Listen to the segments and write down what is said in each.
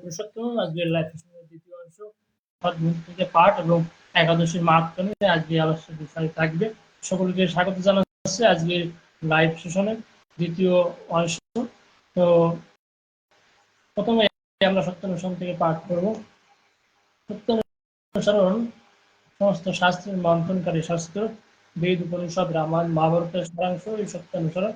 পুরুষোত্তম। সেশনের দ্বিতীয় অংশ থেকে পাঠ এবং একাদশীর আজকে বিষয় থাকবে। সকলকে স্বাগত জানাচ্ছি আজকের লাইভ সেশনের দ্বিতীয় অংশ। তো প্রথমে আমরা সত্যানুসরণ থেকে পাঠ করব। সত্যানুসরণ সমস্ত শাস্ত্রের মন্থনকারী শাস্ত্র, বেদ, উপনিষদ, রামায়ণ, মহাভারতের সারাংশ। এই সত্যানুসরণ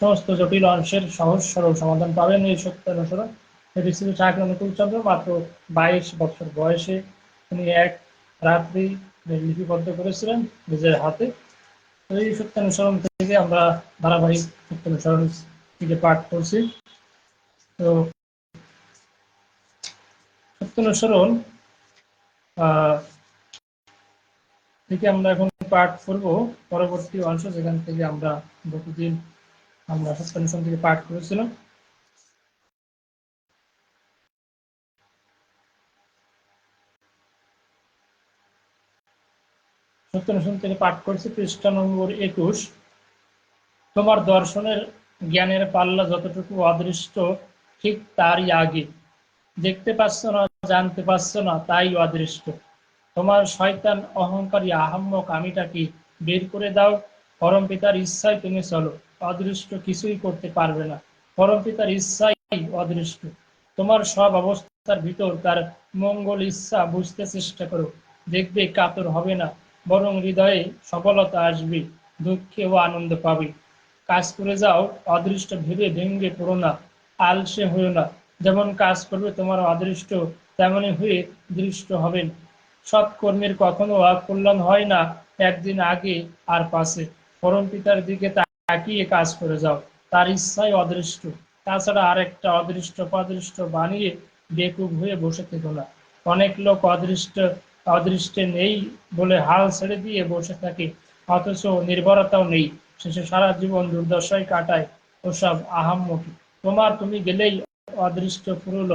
সমস্ত জটিল অংশের সহজ সরল সমাধান পাবেন। এই সত্যানুসরণ এটি ছিল চাকরি অনুকূল চন্দ্র, মাত্র বাইশ বছর বয়সে তিনি এক রাত্রি লিপিবদ্ধ করেছিলেন নিজের হাতে। এই সত্যানুসরণ থেকে আমরা ধারাবাহিক সত্যানুসরণ থেকে পাঠ করছি। তো সত্যানুসরণ থেকে আমরা এখন পাঠ করব। পরবর্তী অংশ যেখান থেকে আমরা গতদিন আমরা সত্যানুসরণ থেকে পাঠ করেছিলাম। সত্যানুসরণ থেকে পাঠ করছি পৃষ্ঠা নম্বর একুশ, তোমার দর্শনের জ্ঞানের পাল্লা যতটুকু অদৃষ্ট, ঠিক তারই আগে। দেখতে পাচ্ছ না, জানতে পারছ না, তাই অদৃষ্ট। তোমার শয়তান অহংকারী আহাম্মক আমিটাকে বের করে দাও। পরম পিতার ইচ্ছায় তুমি চলো। অদৃষ্ট কিছুই করতে পারবে না। পরম পিতার ইচ্ছাই অদৃষ্ট। তোমার সব অবস্থার ভিতর তার মঙ্গল ইচ্ছা বুঝতে চেষ্টা করো। দেখবে কাতর হবে না। বরং হৃদয়ে সফলতা আসবে, দুঃখে ও আনন্দ পাবে। কাজ করে যাও, অদৃষ্ট ভেবে ভেঙ্গে পড়ো না, আলসে হইও না। যেমন কাজ করবে তোমার অদৃষ্ট তেমনই হয়ে দৃষ্ট হবেন। সৎ কর্মের কখনো অকল্যাণ হয় না, একদিন আগে আর পাশে। পরম পিতার দিকে তাকিয়ে কাজ করে যাও, তার ইচ্ছাই অদৃষ্ট। তাছাড়া আরেকটা অদৃষ্ট অদৃষ্ট বানিয়ে বেকুব হয়ে বসে থেকো না। অনেক লোক অদৃষ্ট অদৃষ্টে নেই বলে হাল ছেড়ে দিয়ে বসে থাকে। অথচ নির্ভরতাও নেই। শেষে সারা জীবন দুর্দশায় কাটায় ওসব আহাম্মকি। তোমার তুমি গেলেই অদৃষ্ট ফুরল।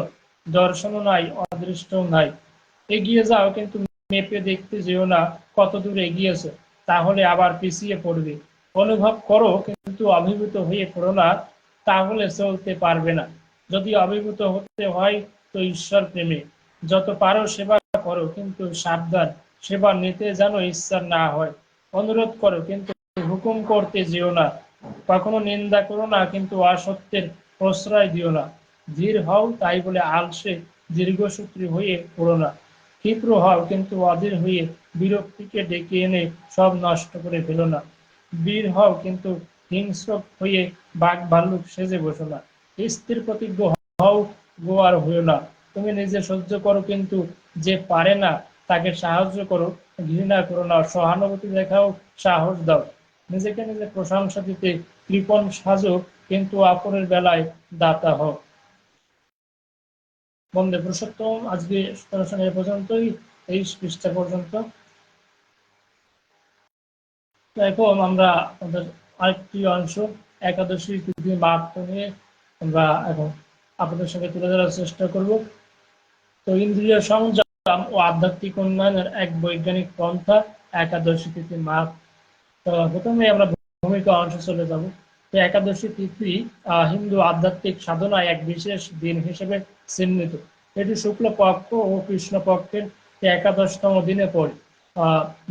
দর্শনও নাই, অদৃষ্টও নাই। এগিয়ে যাও, কিন্তু মেপে দেখতে যেও না কত দূর এগিয়েছে। তাহলে আবার পিছিয়ে পড়বে। অনুভব করো, কিন্তু অভিভূত হয়ে পড়ো না, তাহলে চলতে পারবে না। যদি অভিভূত হতে হয় তো ঈশ্বর প্রেমে। যত পারো সেবা করো, কিন্তু সাবধান। সেবা নিতে যেন ইচ্ছা না হয়। অনুরোধ করো, কিন্তু হুকুম করতে যেও না। কখনো নিন্দা করো না, কিন্তু অসত্যের প্রশ্রয় দিও না। ধীর হও, তাই বলে আলসে দীর্ঘসূত্রী হয়ে পড়ো না। ক্ষিপ্র হও, কিন্তু অধীর হয়ে বিরক্তিকে ডেকে এনে সব নষ্ট করে ফেলো না। বীর হও, কিন্তু হিংস্র হয়ে বাঘ ভাল্লুক সেজে বসো না। স্থির প্রতিজ্ঞ হও, গোয়ার হইও না। তুমি নিজে সহ্য করো, কিন্তু যে পারে না, তাকে সাহায্য করো ঘৃণা করো না, সহানুভূতি দেখাও, সাহস দাও। নিজেকে নিজে প্রশংসা দিতে কৃপণ সাজো, কিন্তু আপনের বেলায় দাতা হও। বন্দে পুরুষোত্তম, আজকে এ পর্যন্তই এই পৃষ্ঠা পর্যন্ত। এখন আমরা আমাদের আরেকটি অংশ, একাদশী তিথি মাহাত্ম নিয়ে আমরা এখন আপনাদের সঙ্গে তুলে ধরার চেষ্টা করব। তো ইন্দ্রিয় সংযম ও আধ্যাত্মিক উন্নয়নের এক বৈজ্ঞানিক পন্থা একাদশী তিথি মাপ তো প্রথমে আমরা ভূমিকা অংশ চলে যাব। তো একাদশী তিথি হিন্দু আধ্যাত্মিক সাধনায় এক বিশেষ দিন হিসেবে চিহ্নিত। এটি শুক্ল পক্ষ ও কৃষ্ণ পক্ষের একাদশতম দিনে পড়ে।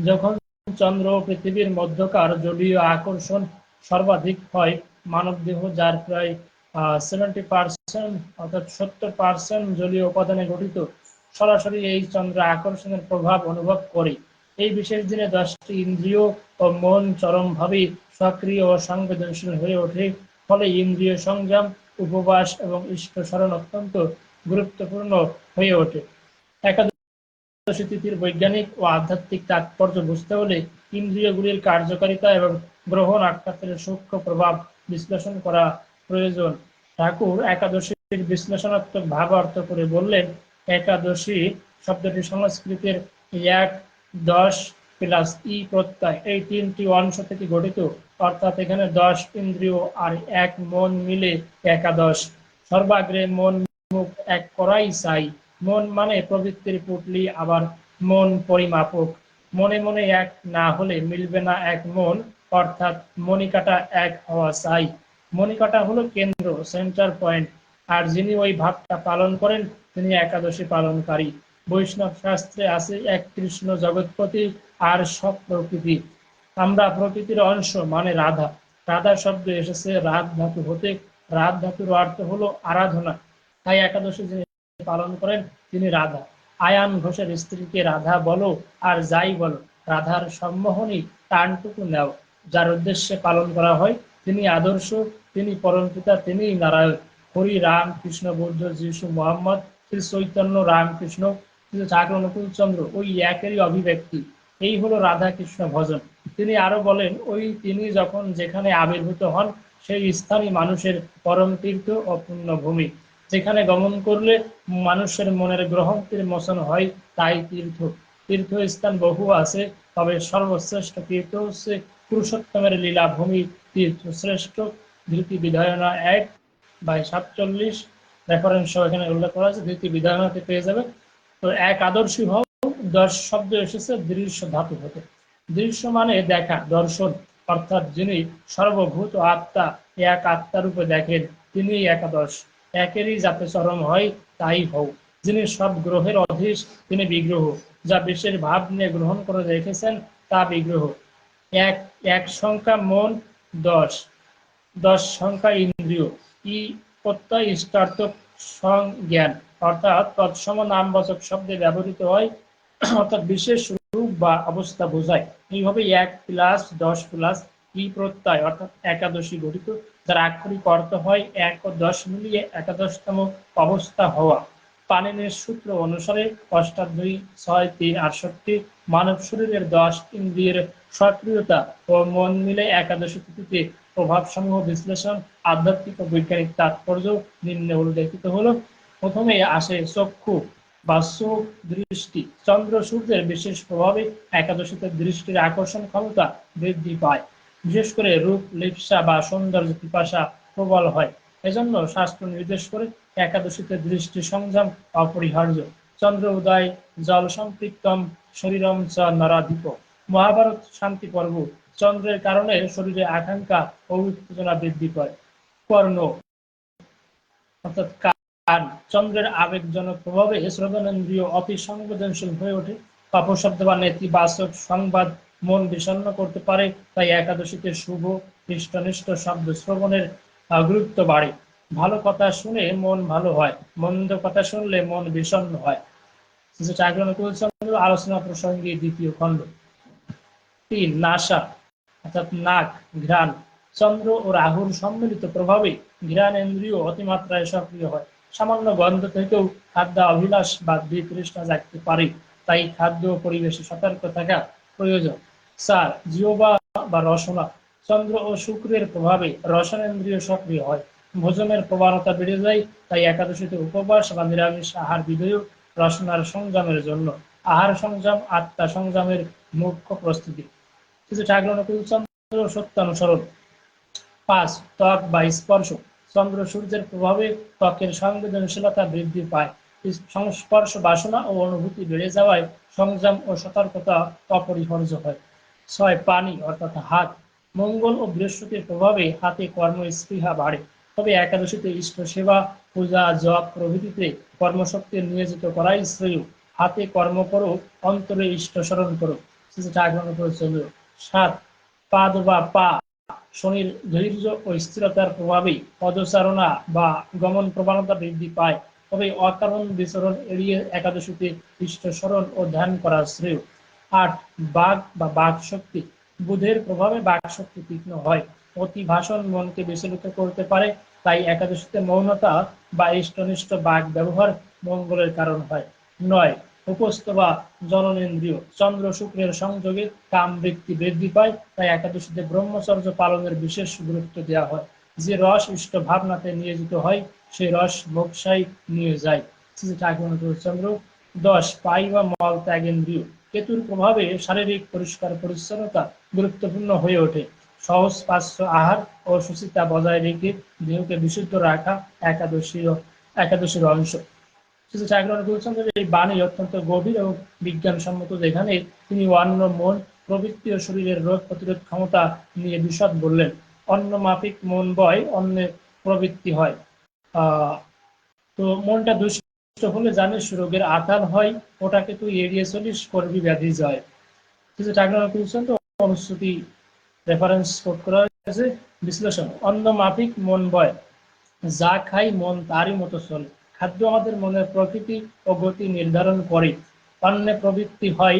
যখন চন্দ্র ও পৃথিবীর মধ্যকার জলীয় আকর্ষণ সর্বাধিক হয় মানব দেহ যার প্রায় সেভেন্টি পার্সেন্ট অর্থাৎ সত্তর পার্সেন্ট জলীয় উপাদানে গঠিত সরাসরি এই চন্দ্র আকর্ষণের প্রভাব অনুভব করে। এই বিশেষ দিনে দশটি ইন্দ্রিয় ও মন চরমভাবে সক্রিয় ও সংবেদনশীল হয়ে ওঠে। ফলে ইন্দ্রিয় সংযম, উপবাস এবং ঈশ্বর স্মরণ অত্যন্ত গুরুত্বপূর্ণ হয়ে ওঠে। একাদশী তিথির বৈজ্ঞানিক ও আধ্যাত্মিক তাৎপর্য বুঝতে হলে ইন্দ্রিয়গুলির কার্যকারিতা এবং গ্রহণ আখ্যাতের সূক্ষ্ম প্রভাব বিশ্লেষণ করা প্রয়োজন। ঠাকুর একাদশীর বিশ্লেষণাত্মক ভাব অর্থ করে বললেন একাদশী শব্দটি সংস্কৃতের এক, দশ প্লাস ই প্রত্যয়। এই তিনটি অংশ থেকে গঠিত, অর্থাৎ এখানে দশ ইন্দ্রিয় আর এক মন মিলে একাদশ। সর্বাগ্রে মন মুখ এক করাই চাই। মন মানে প্রবৃত্তির পুটলি, আবার মন পরিমাপক। মনে মনে এক না হলে মিলবে না এক মন, অর্থাৎ মনিকাটা এক হওয়া চাই। মনিকাটা হলো কেন্দ্র সেন্টার পয়েন্ট আর যিনি ওই ভাবটা পালন করেন, তিনি একাদশী পালনকারী। বৈষ্ণব শাস্ত্রে আছে, এক কৃষ্ণ জগৎপতি আর সব প্রকৃতি। আমরা প্রকৃতির অংশ মানে রাধা। রাধা শব্দ এসেছে রাত ধাতু হতে রাত ধাতুর অর্থ হলো আরাধনা। তাই একাদশী যিনি পালন করেন, তিনি রাধা। আয়ান ঘোষের স্ত্রীকে, রাধা বলো আর যাই বলো, রাধার সম্মোহনী টানটুকু নেও। যার উদ্দেশ্যে পালন করা হয়, তিনি আদর্শ, তিনি পরমপিতা, তিনিই নারায়ণ। হরি রাম কৃষ্ণ বৌদ্ধ যিশু মোহাম্মদ শ্রী চৈতন্য রামকৃষ্ণ শ্রী ঠাকুর অনুকূল চন্দ্র, ওই একেরই অভিব্যক্তি। এই হলো রাধা কৃষ্ণ ভজন। তিনি আরও বলেন, ওই তিনি যখন যেখানে আবির্ভূত হন, সেই স্থানই মানুষের পরম তীর্থ ও পুণ্যভূমি। যেখানে গমন করলে মানুষের মনের গ্রহণটির মোচন হয়, তাই তীর্থ। তীর্থস্থান বহু আছে, তবে সর্বশ্রেষ্ঠ তীর্থ হচ্ছে পুরুষোত্তমের লীলাভূমি তীর্থ শ্রেষ্ঠ ধৃতি বিধায়না এক। বাই সাতচল্লিশ রেফারেন্স এখানে উল্লেখ করা আছে ধৃতি বিধায়নাতে পেয়ে যাবে। তো এক আদর্শী ভাব, দশ শব্দ এসেছে, দৃশ্য ধাতু হতে দৃশ্য মানে দেখা, দর্শন। অর্থাৎ যিনি সর্বভূত আত্মা, এক আত্মা রূপে দেখেন তিনি একাদশ। একেরই যাতে চরম হয়, তাই হও। যিনি সব গ্রহের অধীশ, তিনি বিগ্রহ। যা বিশ্বের ভাব নিয়ে গ্রহণ করে রেখেছেন, তা বিগ্রহ। এক এক সংখ্যা মন, দশ। দশ সংখ্যা ইন্দ্রিয়। ইষ্টার্থক সংজ্ঞান, অর্থাৎ তৎসম নামবাচক শব্দে ব্যবহৃত হয়, অর্থাৎ বিশেষ রূপ বা অবস্থা বোঝায়। এইভাবে এক প্লাস দশ প্লাস ই প্রত্যয় অর্থাৎ একাদশী গঠিত, যার আক্ষরিক অর্থ হয় এক ও দশ মিলিয়ে একাদশতম অবস্থা হওয়া। পানিনের সূত্র অনুসারে অষ্টাধ্যায়ী ছয় তিন আটষট্টি মানব শরীরের দশ ইন্দ্রিয়ের সক্রিয়তা ও মন মিলে একাদশী তিথিতে প্রভাবসমূহ বিশ্লেষণ, আধ্যাত্মিক ও বৈজ্ঞানিক তাৎপর্য নিম্নে উল্লেখিত হলো। প্রথমে আসে চক্ষু বা চোখ দৃষ্টি। চন্দ্র সূর্যের বিশেষ প্রভাবে একাদশীতে দৃষ্টির আকর্ষণ ক্ষমতা বৃদ্ধি পায়। বিশেষ করে রূপ, লিপসা বা সৌন্দর্য পিপাসা প্রবল হয়। এজন্য শাস্ত্র নির্দেশ করে একাদশীতে দৃষ্টি সংযম অপরিহার্য। চন্দ্র উদয়, জল সম্পৃক্তম, শরীরম চ নরাধিপ। মহাভারত শান্তি পর্ব। চন্দ্রের কারণে শরীরে আকাঙ্ক্ষা ও উত্তেজনা বৃদ্ধি পায়। কর্ণ। অর্থাৎ চন্দ্রের আবেগজনক প্রভাবে শ্রবণেন্দ্রিয় অতি সংবেদনশীল হয়ে ওঠে। অপশব্দ বা নেতিবাচক সংবাদ মন বিষণ্ণ করতে পারে, তাই একাদশীতে শুভ ইষ্টনিষ্ঠ শব্দ শ্রবণের গুরুত্ব বাড়ে। ভালো কথা শুনে মন ভালো হয়, মন্দ কথা শুনলে মন বিষণ্ণ হয়। আলোচনা প্রসঙ্গে দ্বিতীয় খণ্ড। তিন নাসা, অর্থাৎ নাক, ঘ্রাণ। চন্দ্র ও রাহুর সম্মিলিত প্রভাবে ঘ্রাণ ইন্দ্রিয় অতিমাত্রায় সক্রিয় হয়। সামান্য গন্ধ থেকেও খাদ্য অভিলাষ বা বিতৃষ্ণা জাগতে পারে। তাই খাদ্য পরিবেশে সতর্ক থাকা প্রয়োজন। চার জিওবা বা রসনা। চন্দ্র ও শুক্রের প্রভাবে রসনেন্দ্রিয় সক্রিয় হয়। ভোজনের প্রবণতা বেড়ে যায়, তাই একাদশীতে উপবাস বা নিরামিষ আহার বিধেয় রসনার সংযমের জন্য আহার সংযম আত্মা সংযমের মুখ্য প্রস্তুতি। কিছু ঠাকুর চন্দ্র সত্যানুসরণ পাঁচ, ত্বক বা স্পর্শ। চন্দ্র সূর্যের প্রভাবে ত্বকের সংবেদনশীলতা বৃদ্ধি পায়। সংস্পর্শ বাসনা ও অনুভূতি বেড়ে যাওয়ায় সংযম ও সতর্কতা অপরিহার্য হয়। ছয়, পানি, অর্থাৎ হাত। মঙ্গল ও বৃহস্পতির প্রভাবে হাতে কর্ম স্পৃহা বাড়ে। তবে একাদশীতে ইষ্ট সেবা, পূজা, জপ প্রভৃতিতে কর্মশক্তি নিয়োজিত করাই শ্রেয়। হাতে কর্ম করো, অন্তরে ইষ্ট স্মরণ করো। চন্দ্র, সাত, পাদ বা পা, শনির ধৈর্য ও স্থিরতার প্রভাবে পদচারণা বা গমন প্রবণতা বৃদ্ধি পায়। তবে অকারণ বিচরণ এড়িয়ে একাদশীতে ইষ্ট স্মরণ ও ধ্যান করা শ্রেয়। আট, বাঘ বা বাঘ শক্তি বুধের প্রভাবে বাঘ শক্তি তীক্ষ্ণ হয়। অতি ভাষণ মনকে বিচলিত করতে পারে, তাই একাদশীতে মৌনতা বা ইষ্টনিষ্ঠ বাঘ ব্যবহার মঙ্গলের কারণ হয়। নয়, উপস্থ বা জননেন্দ্রিয়, চন্দ্র শুক্রের সংযোগে কাম বৃত্তি বৃদ্ধি পায়, তাই একাদশীতে ব্রহ্মচর্য পালনের বিশেষ গুরুত্ব দেওয়া হয়। যে রস ইষ্ট ভাবনাতে নিয়োজিত হয় সেই রস মোক্ষাই নিয়ে যায়। চন্দ্র, দশ, পাই বা মল ত্যাগেন্দ্রিয়। কেতুর প্রভাবে শারীরিক পরিষ্কার পরিচ্ছন্নতা গুরুত্বপূর্ণ হয়ে ওঠে। সহজ পাশ্য আহার ও সুচিতা বজায় রেখে দেহকে বিশুদ্ধ রাখা একাদশী একাদশীর অংশ। শ্রী ঠাকুর বলছেন এই বাণী অত্যন্ত গভীর এবং বিজ্ঞানসম্মত, যেখানে তিনি অন্ন, মন, প্রবৃত্তি ও শরীরের রোগ প্রতিরোধ ক্ষমতা নিয়ে বিশদ বললেন। অন্ন মাফিক, মন বয় অন্যের প্রবৃত্তি হয়। তো মনটা দুষ্ট হলে জানিস রোগের আতাল হয়, ওটাকে তুই এড়িয়ে চলিস, করবি ব্যাধি যায় টাকা করেছেন তো অনুশ্রুতি রেফারেন্স কোট করা হয়েছে, বিশ্লেষণ অন্য মাফিক মন বয়। যা খাই মন তারই মতো চলে। খাদ্য আমাদের মনের প্রকৃতি ও গতি নির্ধারণ করে। অন্যে প্রবৃত্তি হয়,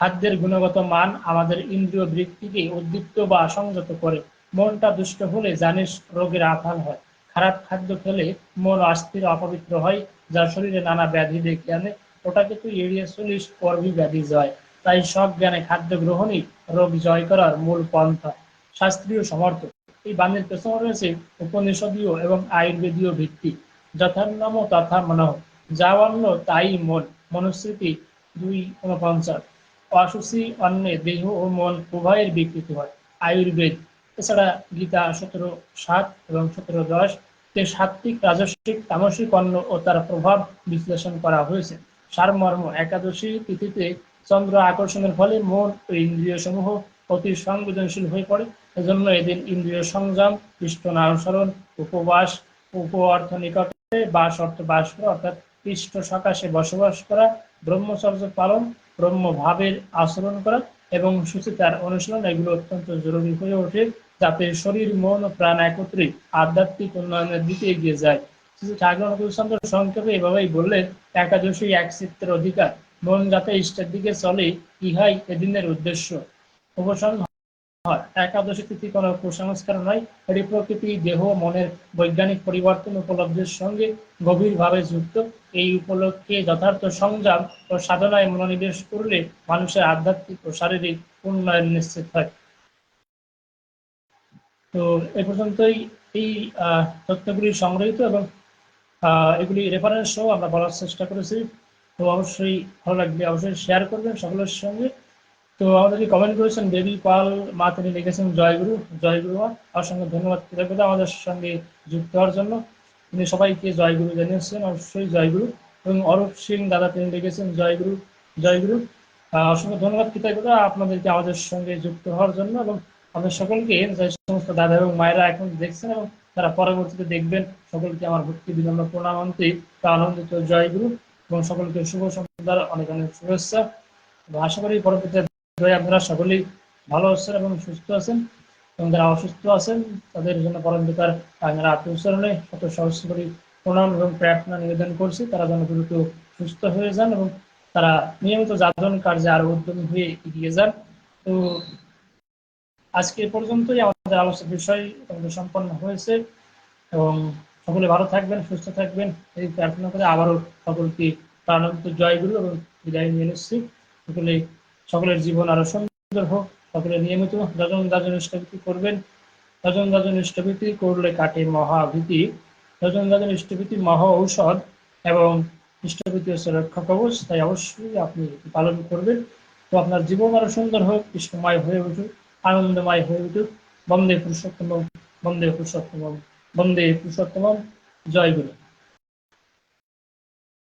খাদ্যের গুণগত মান আমাদের ইন্দ্রিয় বৃত্তিকে উদ্দীপ্ত বা সংযত করে। মনটা দুষ্ট হলে জানিস রোগের আথান হয়। খারাপ খাদ্য খেলে মন অস্থির অপবিত্র হয়, যা শরীরে নানা ব্যাধি ডেকে আনে। ওটাকে তুই এড়িয়ে চলিস করবি ব্যাধি জয়। তাই সব জ্ঞানে খাদ্য গ্রহণই রোগ জয় করার মূল পন্থা। শাস্ত্রীয় সমর্থ এই বাণীর পেছনে রয়েছে উপনিষদীয় এবং আয়ুর্বেদীয় ভিত্তি। যথান্নম তথা মনঃ। যা অন্য তাই মন। মনুস্মৃতি দুই উনপঞ্চাশ অসুচি অন্নে দেহ ও মন উভয়ের বিকৃতি হয়। আয়ুর্বেদ। এছাড়া গীতা সতেরো সাত এবং সতেরো দশ তে সাত্বিক রাজস্বিক, তামসিক অন্ন ও তার প্রভাব বিশ্লেষণ করা হয়েছে। সারমর্ম একাদশী তিথিতে চন্দ্র আকর্ষণের ফলে মন ও ইন্দ্রিয় সমূহ অতি সংবেদনশীল হয়ে পড়ে। এজন্য এদিন ইন্দ্রিয় সংযম কৃষ্ণ অনুসরণ উপবাস, উপ অর্থ নিকটে বাস অর্থ বাস করা, অর্থাৎ পৃষ্ঠ সকাশে বসবাস করা, ব্রহ্মচর্য পালন ব্রহ্মভাবের আচরণ করা এবং সুচিতার অনুশীলন, এগুলো অত্যন্ত জরুরি হয়ে ওঠে যাতে শরীর, মন ও প্রাণ একত্রে আধ্যাত্মিক উন্নয়নের দিকে এগিয়ে যায়। ঠাকুর সংক্ষেপে এভাবেই বললেন, একাদশী এক চিত্রের অধিকার। মন যাতে ইষ্টের দিকে চলে, ইহাই এদিনের উদ্দেশ্য। উপসন হয়। একাদশী তিথি কোনো কুসংস্কার নয় এটি প্রকৃতি, দেহ, মনের বৈজ্ঞানিক পরিবর্তন উপলব্ধির সঙ্গে গভীরভাবে যুক্ত। এই উপলক্ষে যথার্থ সংযম ও সাধনায় মনোনিবেশ করলে মানুষের আধ্যাত্মিক ও শারীরিক উন্নয়ন নিশ্চিত হয়। তো এ পর্যন্তই এই তথ্যগুলি সংগ্রহীত এবং এগুলি রেফারেন্স সহ আমরা বলার চেষ্টা করেছি। তো অবশ্যই ভালো লাগবে। অবশ্যই শেয়ার করবেন সকলের সঙ্গে। তো আমাদেরকে কমেন্ট করেছেন দেবী পাল, মা তিনি লিখেছেন জয়গুরু জয়গুরু মা অসংখ্য ধন্যবাদ কৃতজ্ঞতা আমাদের সঙ্গে যুক্ত হওয়ার জন্য। তিনি সবাইকে জয়গুরু জানিয়েছেন, অবশ্যই জয়গুরু। এবং অরূপ সিং দাদা তিনি লিখেছেন, জয়গুরু জয়গুরু। অসংখ্য ধন্যবাদ কৃতজ্ঞতা আপনাদেরকে আমাদের সঙ্গে যুক্ত হওয়ার জন্য। এবং আমাদের সকলকে যে সমস্ত দাদা এবং মায়েরা এখন দেখছেন এবং তারা পরবর্তীতে দেখবেন, সকলকে আমার ভক্তি বিনম্র প্রণামন্ত্রী আনন্দিত জয়গুরু। এবং সকলকে শুভ সন্ধ্যার অনেক অনেক শুভেচ্ছা। এবং আশা করি পরবর্তীতে আপনারা সকলেই ভালো আছেন এবং সুস্থ আছেন। এবং যারা অসুস্থ আছেন, তাদের জন্য পরম্পিতার আপনারা আত্মীয়চরণে শত সহস্র করি প্রণাম এবং প্রার্থনা নিবেদন করছি। তারা যেন দ্রুত সুস্থ হয়ে যান এবং তারা নিয়মিত যাদন কার্যে আরও উদ্যমী হয়ে এগিয়ে যান। তো আজকে পর্যন্তই। আমাদের আলোচনার বিষয় সম্পন্ন হয়েছে। এবং সকলে ভালো থাকবেন, সুস্থ থাকবেন। এই প্রার্থনা করে আবারও সকলকে প্রাণান্ত জয়গুরু এবং বিদায় নিয়ে নিচ্ছি সকলে, সকলের জীবন আরও সুন্দর হোক। সকলে নিয়মিত যজন যাজন ইষ্টভীতি করবেন। যজন যাজন ইষ্টভীতি করলে কাটে মহাভীতি। যজন যাজন ইষ্টভীতি মহা ঔষধ এবং ইষ্টভীতি হচ্ছে রক্ষা কবচ। তাই অবশ্যই আপনি পালন করবেন। তো আপনার জীবন আরও সুন্দর হোক, কৃষ্ণময় হয়ে উঠুক, আনন্দময় হয়ে উঠুক। বন্দে পুরুষোত্তম বন্দে পুরুষোত্তম বন্দে পুরুষোত্তম জয় গুরু।